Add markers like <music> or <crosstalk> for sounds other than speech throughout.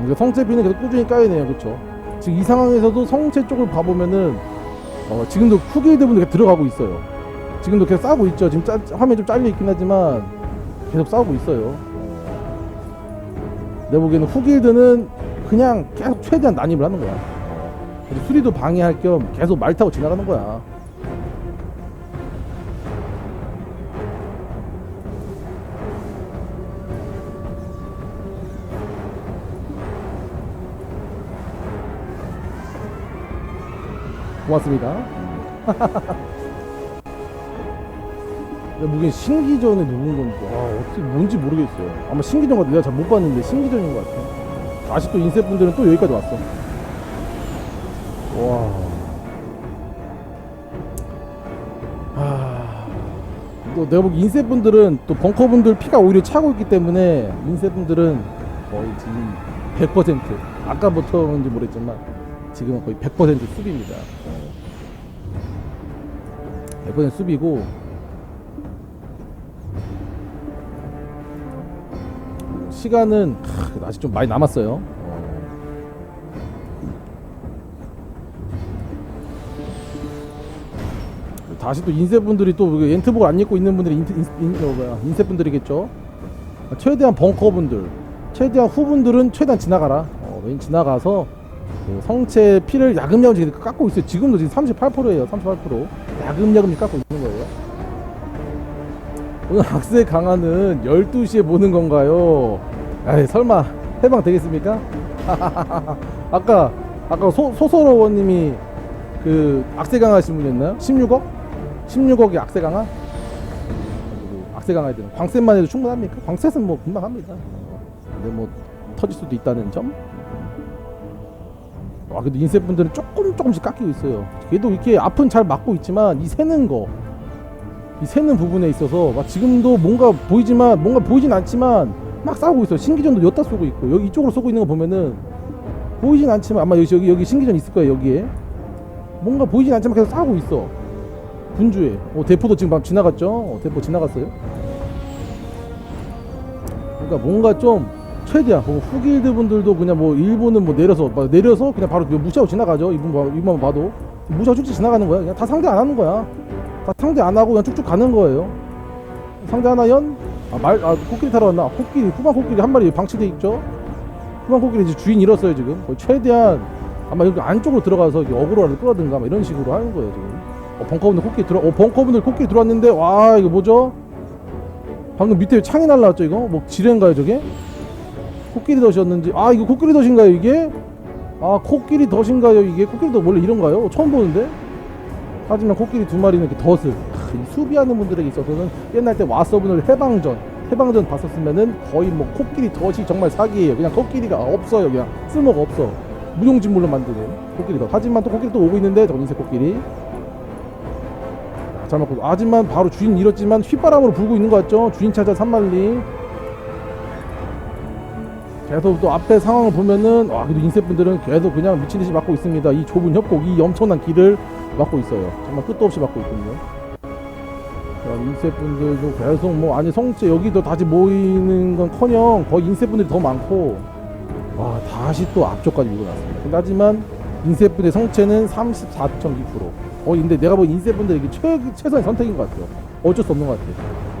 그러니까 성체 피는 계속 꾸준히 까이네요. 그쵸 지금 이 상황에서도 성체 쪽을 봐보면은 어, 지금도 후길드 분들 들어가고 있어요. 지금도 계속 싸우고 있죠. 지금 짜, 화면 좀 잘려 있긴 하지만 계속 싸우고 있어요. 내 보기에는 후길드는 그냥 계속 최대한 난입을 하는 거야. 수리도 방해할 겸 계속 말 타고 지나가는 거야 고맙습니다. 내 무게 신기전에 누군 건지 와 어떻게 뭔지 모르겠어요. 아마 신기전 같아. 내가 잘 못 봤는데 신기전인 것 같아. 아직도 인쇄 분들은 또 여기까지 왔어. 와. 아. 또 내가 보기 인쇄 분들은 또 벙커 분들 피가 오히려 차고 있기 때문에 인쇄 분들은 거의 지금 100% 아까부터인지 모르겠지만 지금은 거의 100% 수비입니다. 100% 수비고 시간은 하, 아직 좀 많이 남았어요. 어. 다시 또 인쇄분들이 또 엔트복 안 입고 있는 분들이 어, 인쇄분들이겠죠. 최대한 벙커분들, 최대한 후분들은 최대한 지나가라. 어, 왠 지나가서 그 성체 피를 야금야금 깎고 있어요. 지금도 지금 38%예요. 38%. 야금야금 깎고 있는 거예요. 오늘 악세 강화는 12시에 보는 건가요? 에이, 설마 해방 되겠습니까? <laughs> 아까 아까 소, 소서러워님이 그 악세 강화하신 분이었나요? 16억? 16억이 악세 강화? 악세 강화에 되는 광세만 해도 충분합니까? 광세는 뭐 금방 합니다. 근데 뭐 터질 수도 있다는 점? 와 근데 인쇄 분들은 조금 조금씩 깎이고 있어요. 그래도 이렇게 앞은 잘 막고 있지만 이 새는 거, 이 새는 부분에 있어서 막 지금도 뭔가 보이지만 뭔가 보이진 않지만 막 싸우고 있어요. 신기전도 여기다 쏘고 있고 여기 이쪽으로 쏘고 있는 거 보면은 보이진 않지만 아마 여기 여기, 신기전 있을 거예요 여기에 뭔가 보이진 않지만 계속 싸우고 있어. 분주해. 어 대포도 지금 막 지나갔죠? 어, 대포 지나갔어요. 그러니까 뭔가 좀 최대한 뭐 후길드 분들도 그냥 뭐 일본은 뭐 내려서 막 내려서 그냥 바로 무시하고 지나가죠 이분 봐- 이분만 봐도 무시하고 쭉쭉 지나가는 거야 그냥 다 상대 안 하는 거야 다 상대 안 하고 그냥 쭉쭉 가는 거예요 상대 하나 연? 아 말 아 코끼리 타러 왔나? 코끼리 후방 코끼리 한 마리 방치돼 있죠 후방 코끼리 이제 주인 잃었어요 지금 최대한 아마 여기 안쪽으로 들어가서 어그로를 끌어든가 막 이런 식으로 하는 거예요 지금 어 벙커분들 코끼리 들어 어 벙커분들 코끼리 들어왔는데 와 이거 뭐죠? 방금 밑에 창이 날라왔죠 이거? 뭐 지뢰인가요 저게? 코끼리 덫이었는지. 아 이거 코끼리 덫인가요 이게? 아 코끼리 덫인가요 이게? 코끼리 덫 원래 이런가요? 처음 보는데? 하지만 코끼리 두 마리는 이렇게 덫을 수비하는 분들에게 있어서는 옛날 때 와서분을 해방전 해방전 봤었으면은 거의 뭐 코끼리 덫이 정말 사기예요. 그냥 코끼리가 없어요 그냥. 쓸모가 없어. 무용지물로 만드는 코끼리 덫. 하지만 또 코끼리 또 오고 있는데 저 인쇄 코끼리. 아, 잘 맞고. 하지만 바로 주인 잃었지만 휘바람으로 불고 있는 것 같죠? 주인 찾아 산말리 계속 또 앞에 상황을 보면은 와 그래도 인쇄분들은 계속 그냥 미친 듯이 막고 있습니다. 이 좁은 협곡, 이 엄청난 길을 막고 있어요. 정말 끝도 없이 막고 있군요. 자, 인쇄분들도 계속 뭐 아니 성체 여기도 다시 모이는 건커녕 거의 인쇄분들이 더 많고 와 다시 또 앞쪽까지. 근데 하지만 인쇄분의 성체는 34.2%. 어 근데 내가 보기 인쇄분들 이게 최 최선의 선택인 것 같아요. 어쩔 수 없는 것 같아요.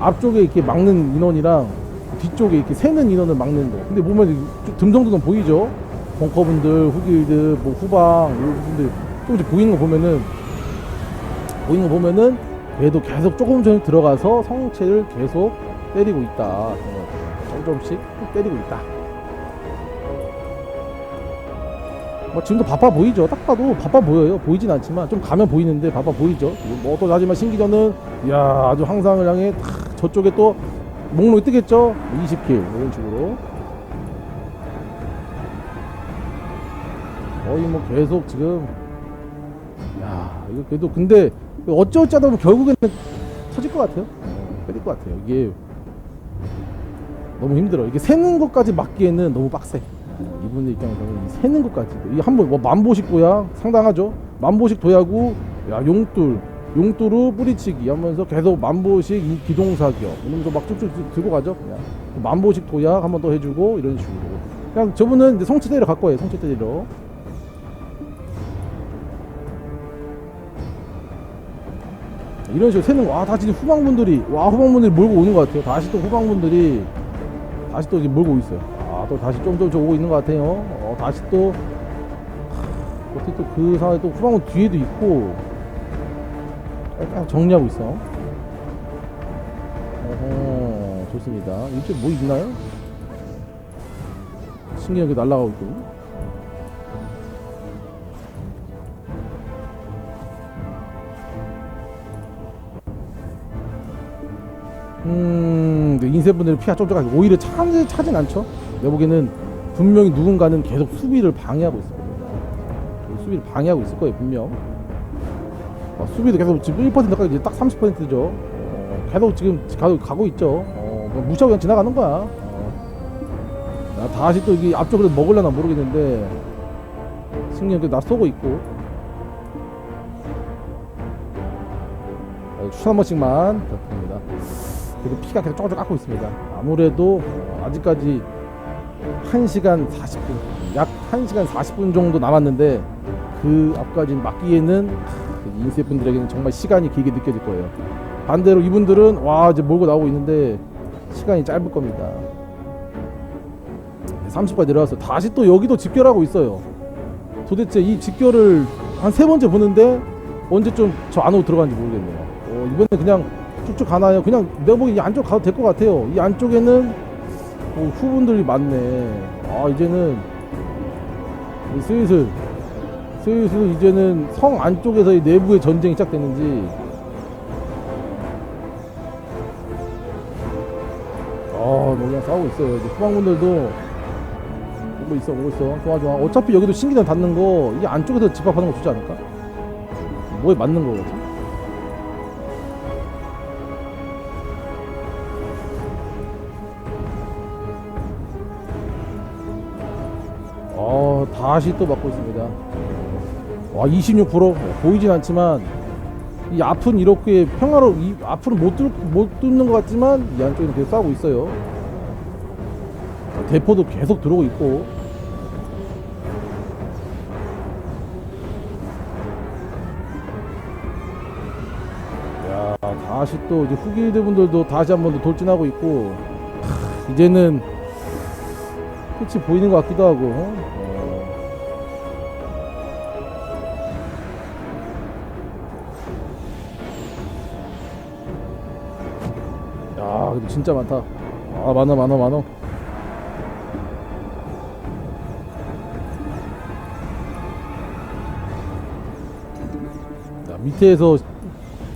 앞쪽에 이렇게 막는 인원이랑 뒤쪽에 이렇게 새는 인원을 막는 거. 근데 보면 좀 듬성듬성 보이죠? 벙커분들, 후길드, 뭐 후방, 이분들 조금씩 보이는 거 보면은 보이는 거 보면은 그래도 계속 조금 전에 들어가서 성체를 계속 때리고 있다. 조금씩 때리고 있다. 뭐 지금도 바빠 보이죠? 딱 봐도 바빠 보여요. 보이진 않지만 좀 가면 보이는데 바빠 보이죠? 뭐 또 하지만 신기전은 야 아주 항상을 향해 탁 저쪽에 또 목록이 뜨겠죠? 20킬 이런 식으로. 거의 뭐 계속 지금 야 이거 그래도 근데 어쩌어쩌다 보면 결국에는 터질 것 같아요. 어, 터질 것 같아요. 이게 너무 힘들어 이게 세는 것까지 막기에는 너무 빡세. 이분의 입장에서는 이 세는 것까지. 이게 한번 뭐 만보식 도약 상당하죠? 만보식 도약우 야 용돌 용뚜루 뿌리치기 하면서 계속 만보식 이 기동사격 이러면서 막 쭉쭉 들고 가죠 그냥 만보식 도약 한번 더 해주고 이런 식으로 그냥 저분은 이제 성체 때리러 갈 거예요. 성체 때리러. 이런 식으로 새는 거. 와, 다 진짜 후방분들이, 와, 후방분들이 몰고 오는 것 같아요. 다시 또 후방분들이, 다시 또 이제 몰고 있어요. 아, 또 다시 좀더 오고 있는 것 같아요. 어, 다시 또, 하, 어떻게 또 그 상황에 또 후방은 뒤에도 있고, 딱 정리하고 있어. 어허, 좋습니다. 이쪽 뭐 있나요? 신기하게 날아가고 있고. 음, 근데 인쇄분들은 피가 쫀쫀하게 오히려 차지, 차진 않죠? 내가 보기에는 분명히 누군가는 계속 수비를 방해하고 있을 겁니다. 수비를 방해하고 있을 거예요, 분명. 어, 수비도 계속 지금 1%까지 이제 딱 30%죠. 어, 계속 지금 가고, 가고 있죠. 어, 뭐 무시하고 그냥 지나가는 거야. 어. 야, 다시 또 이게 앞쪽으로 먹으려나 모르겠는데 승리한테 나 쏘고 있고 어, 추천 한 번씩만 부탁드립니다. 그리고 피가 계속 쪼글쪼글 깎고 있습니다. 아무래도 어, 아직까지 1시간 40분, 약 1시간 40분 정도 남았는데 그 앞까지 막기에는 그 인쇄 분들에게는 정말 시간이 길게 느껴질 거예요. 반대로 이분들은 와 이제 몰고 나오고 있는데 시간이 짧을 겁니다. 30발 내려와서 다시 또 여기도 집결하고 있어요. 도대체 이 집결을 한 세 번째 보는데 언제쯤 저 안으로 들어가는지 모르겠네요. 어, 이번에 그냥 쭉쭉 가나요? 그냥 내가 보기 이 안쪽 가도 될 것 같아요. 이 안쪽에는 어, 후분들이 많네. 아 이제는 슬슬 슬슬 이제는 성 안쪽에서의 내부의 전쟁이 시작됐는지 아, 뭐 그냥 싸우고 있어요. 이제 후방분들도 오고 있어, 오고 있어. 좋아, 좋아. 어차피 여기도 신기전 닿는 거, 이게 안쪽에서 집합하는 거 좋지 않을까? 뭐에 맞는 거거든? 아, 다시 또 맞고 있습니다. 와, 26% 보이진 않지만, 이 앞은 이렇게 평화로, 이 앞으로 못, 뚫, 못 뚫는 것 같지만, 이 안쪽에는 계속 싸우고 있어요. 대포도 계속 들어오고 있고, 야, 다시 또 이제 후기들 분들도 다시 한 번 더 돌진하고 있고, 하, 이제는 끝이 보이는 것 같기도 하고, 근데 진짜 많다. 아, 많아, 많아, 많아. 자, 밑에서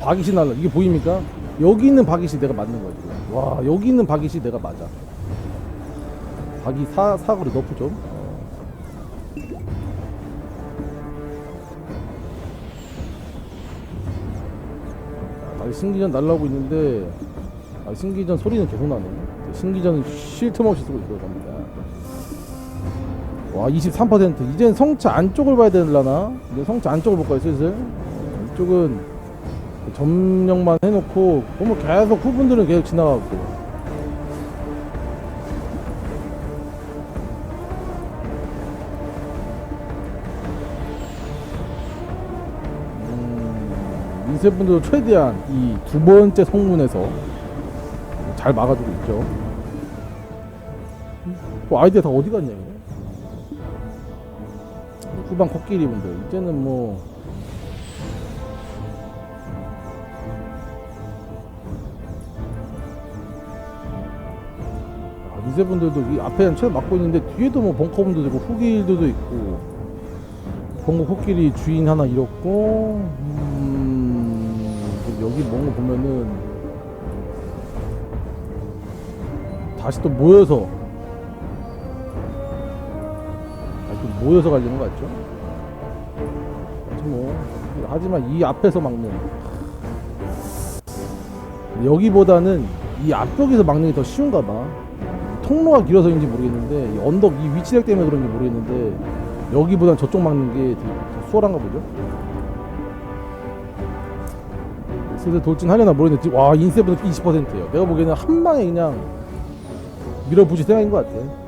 박이시 날라 이게 보입니까? 여기 있는 박이시 내가 맞는 거야 지금. 와 여기 있는 박이시 내가 맞아. 박이 사 사거리 너프 좀. 아, 신기전 날라오고 있는데 아, 신기전 소리는 계속 나네. 신기전은 쉴 틈 없이 쓰고 있어요 겁니다. 와 23% 이젠 성차 안쪽을 봐야 되려나? 이제 성차 안쪽을 볼까요 슬슬? 어, 이쪽은 점령만 해놓고 보면 계속 후분들은 계속 지나가고 음, 민세분들도 최대한 이 두 번째 성문에서 잘 막아주고 있죠. 뭐 아이디어 다 어디 갔냐 이거? 후방 코끼리 분들 이제는 뭐 아, 미세 분들도 이 앞에는 최 막고 있는데 뒤에도 뭐 벙커 분들도 있고 후길들도 있고 벙커 코끼리 주인 하나 잃었고 음, 여기 뭔가 보면은 다시 또 모여서 다시 또 모여서 가려는 거 같죠? 뭐 하지만 이 앞에서 막는 여기보다는 이 앞쪽에서 막는 게 더 쉬운가 봐. 통로가 길어서인지 모르겠는데 이 언덕 이 위치력 때문에 그런지 모르겠는데 여기보단 저쪽 막는 게 더 수월한가 보죠. 슬슬 돌진하려나 모르겠는데 와 인세븐은 20%예요. 내가 보기에는 한 방에 그냥 밀어붙일 생각인 것 같아.